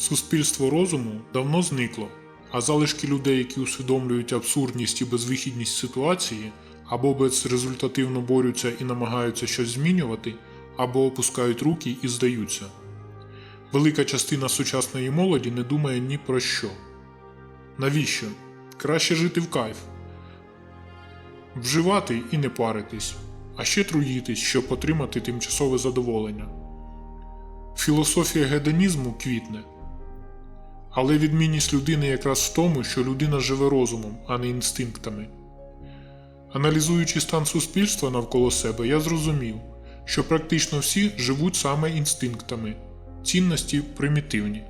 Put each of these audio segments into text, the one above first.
Суспільство розуму давно зникло, а залишки людей, які усвідомлюють абсурдність і безвихідність ситуації, або безрезультативно борються і намагаються щось змінювати, або опускають руки і здаються. Велика частина сучасної молоді не думає ні про що. Навіщо? Краще жити в кайф. Вживати і не паритись, а ще труїтись, щоб отримати тимчасове задоволення. Філософія гедонізму квітне. Але відмінність людини якраз в тому, що людина живе розумом, а не інстинктами. Аналізуючи стан суспільства навколо себе, я зрозумів, що практично всі живуть саме інстинктами, цінності примітивні.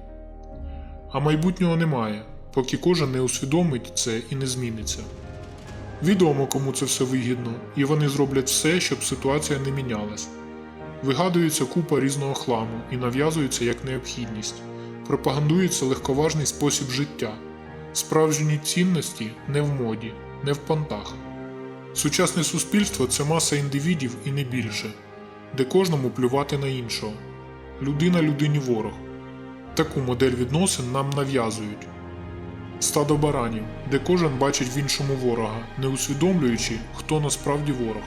А майбутнього немає, поки кожен не усвідомить це і не зміниться. Відомо, кому це все вигідно, і вони зроблять все, щоб ситуація не мінялась. Вигадується купа різного хламу і нав'язується як необхідність. Пропагандується легковажний спосіб життя. Справжні цінності не в моді, не в понтах. Сучасне суспільство це маса індивідів і не більше, де кожному плювати на іншого. Людина людині ворог. Таку модель відносин нам нав'язують. Стадо баранів, де кожен бачить в іншому ворога, не усвідомлюючи, хто насправді ворог.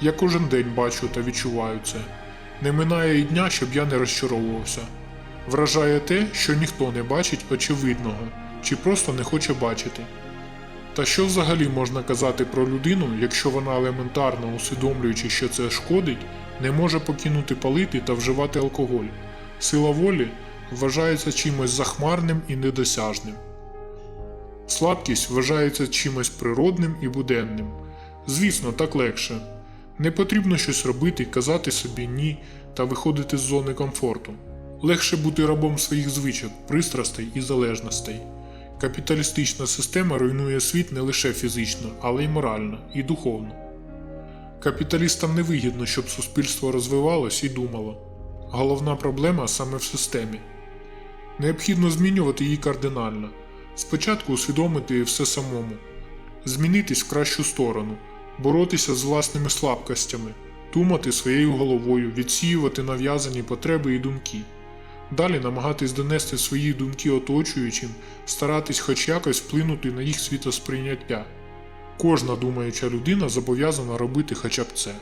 Я кожен день бачу та відчуваю це. Не минає і дня, щоб я не розчаровувався. Вражає те, що ніхто не бачить очевидного чи просто не хоче бачити. Та що взагалі можна казати про людину, якщо вона елементарно усвідомлюючи, що це шкодить, не може покинути палити та вживати алкоголь? Сила волі вважається чимось захмарним і недосяжним. Слабкість вважається чимось природним і буденним. Звісно, так легше. Не потрібно щось робити, казати собі ні та виходити з зони комфорту. Легше бути рабом своїх звичок, пристрастей і залежностей. Капіталістична система руйнує світ не лише фізично, але й морально, і духовно. Капіталістам не вигідно, щоб суспільство розвивалось і думало. Головна проблема саме в системі. Необхідно змінювати її кардинально. Спочатку усвідомити все самому, змінитись в кращу сторону, боротися з власними слабкостями, думати своєю головою, відсіювати нав'язані потреби і думки. Далі намагатись донести свої думки оточуючим, старатись хоч якось вплинути на їх світосприйняття. Кожна думаюча людина зобов'язана робити хоча б це.